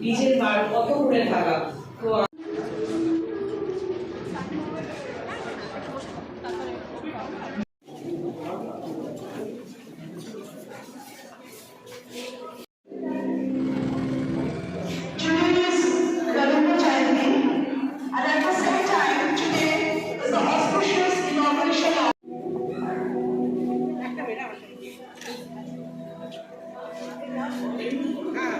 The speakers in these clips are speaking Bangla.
নিজের মার কত করে থাকা।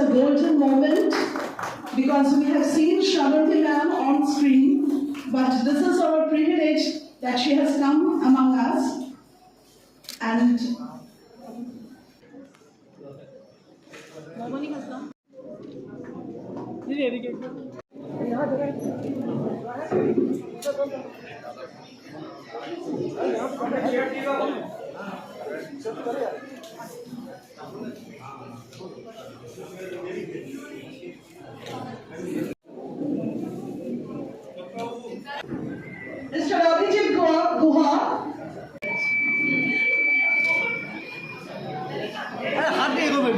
a golden moment because we have seen Shravati ma'am on screen, but this is our privilege that she has come among us. And Mr. Abhijit Guha- Guha. হাত দিয়ে এগোবেন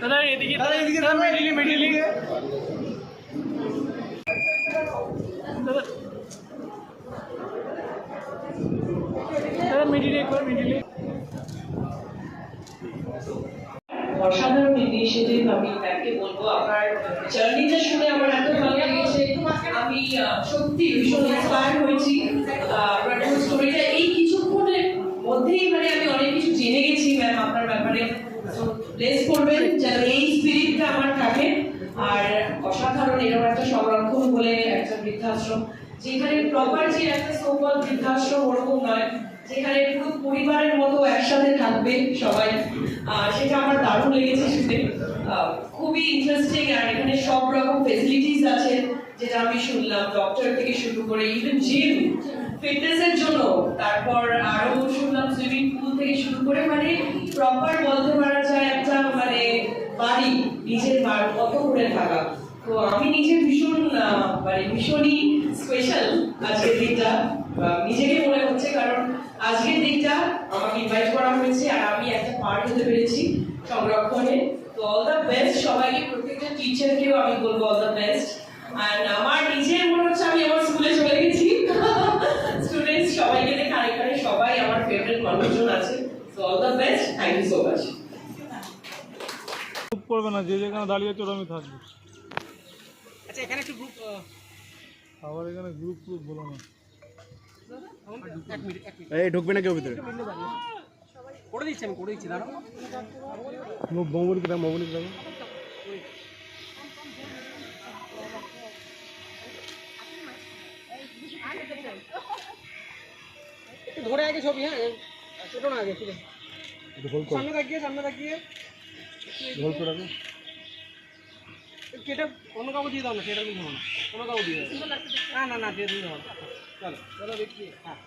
দাদা এদিকে দাদা এদিকে থাকবে মিডিলি মিডিলি দাদা দাদা মিডিলি একবার মিডিলি বলব, আপনার জার্নিটা শুনে আমার এত ভালো লেগেছে। আমি সত্যি ভীষণ ইন্সপায়ার হয়েছি। আপনার স্টোরিটা এই কিছুক্ষণের মধ্যেই মানে আমি অনেক কিছু জেনে গেছি ম্যাম আপনার ব্যাপারে। প্লেস করবেন যেন এই স্পিরিটটা আমার থাকে আর অসাধারণ, এরকম একটা সংরক্ষণ বলে একটা বৃদ্ধাশ্রম, যেখানে প্রপার যে একটা সোপাল বৃদ্ধাশ্রম ওরকম নয়। যেখানে পুরো পরিবারের মতো একসাথে থাকবে সবাই। আহ, সেটা আমার দারুণ লেগেছে শুনে। খুবই ইন্টারেস্টিং আর এখানে সব রকম ফেসিলিটিস আছে যেটা আমি শুনলাম ডক্টর থেকে শুরু করে ইভেন জিম ফিটনেসের জন্য। তারপর আরও শুনলাম সুইমিং পুল থেকে শুরু করে মানে প্রপার বলতে পারা যায় একটা মানে বাড়ি নিজের মার মতো করে থাকা। তো আমি নিজে ভীষণ মানে ভীষণই স্পেশাল আজকের দিনটা। নিজেকে মনে আজকের দিনটা আমাকে ইনভাইট করা হয়েছে আর আমি একটা পার্ট হতে পেরেছি সংরক্ষণে। তো অল দ্য বেস্ট সবাইকে প্রত্যেকটা টিচারকেও আমি বলব অল দ্য বেস্ট আর আমার নিজের মনে হচ্ছে আমি আমার স্কুলে চলে গেছি। স্টুডেন্টস সবাইকে দেখে আরেকখানে সবাই আমার ফেভারিট মানুষজন আছে। তো all the best thank you so much group করবে না যে যেখানে দাঁড়িয়ে আছে আমি থাকব। আচ্ছা এখানে একটু গ্রুপ আবার এখানে গ্রুপ গ্রুপ বলো না। এই ঢুকবে না কেউ ভিতরে করে দিচ্ছি আমি করে দিচ্ছি দাঁড়াও বমবুরি কিনা বমবুরি কিনা একটু ধরে আগে ছবি হ্যাঁ ছোটো না আগে ঠিক আছে হোল কর সামনে তাকিয়ে সামনে তাকিয়ে হোল করে রাখো কেটে অন্য কাউকে দিয়ে দাও না সেটা কিন্তু না অন্য কাউকে দিয়ে দাও না না না দিয়ে দিন না চলো চলো দেখি হ্যাঁ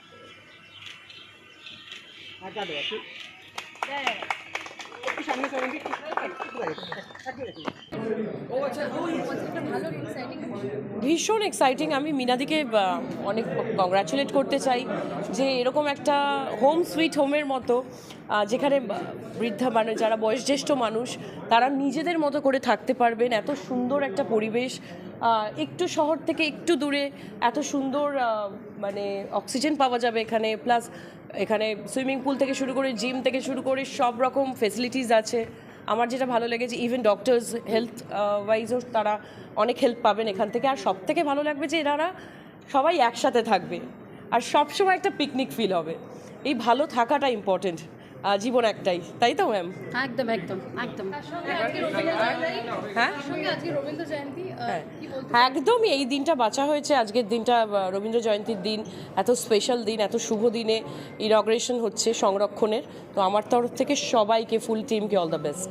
হ্যাঁ কাটো একটু সামনে সেভেন্টি ও আচ্ছা ওই ভীষণ এক্সাইটিং আমি মিনাদিকে অনেক কংগ্রাচুলেট করতে চাই যে এরকম একটা হোম সুইট হোমের মতো যেখানে বৃদ্ধা মানে যারা বয়োজ্যেষ্ঠ মানুষ, তারা নিজেদের মতো করে থাকতে পারবেন। এত সুন্দর একটা পরিবেশ একটু শহর থেকে একটু দূরে, এত সুন্দর মানে অক্সিজেন পাওয়া যাবে এখানে। প্লাস এখানে সুইমিং পুল থেকে শুরু করে জিম থেকে শুরু করে সব রকম ফেসিলিটিস আছে। আমার যেটা ভালো লেগেছে ইভেন ডক্টরস হেলথ ওয়াইজও তারা অনেক হেল্প পাবেন এখান থেকে। আর সব থেকে ভালো লাগবে যে এনারা সবাই একসাথে থাকবে। আর সবসময় একটা পিকনিক ফিল হবে। এই ভালো থাকাটা ইম্পর্টেন্ট জীবন একটাই তাই তো ম্যাম একদম একদম একদম। হ্যাঁ? হ্যাঁ? হ্যাঁ, একদমই এই দিনটা বাঁচা হয়েছে। আজকের দিনটা রবীন্দ্র জয়ন্তীর দিন এত স্পেশাল দিন এত শুভ দিনে ইনগ্রেশন হচ্ছে সংরক্ষণের। তো আমার তরফ থেকে সবাইকে ফুল টিমকে অল দ্য বেস্ট